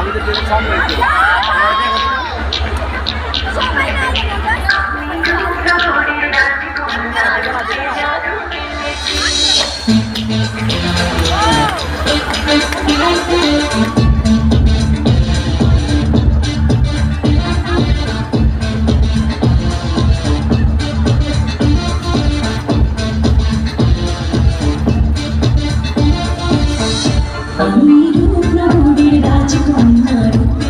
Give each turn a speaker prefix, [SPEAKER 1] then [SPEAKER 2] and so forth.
[SPEAKER 1] আমি তো ট্রেনের সামনে আমি রূপ নদীর Chứ 马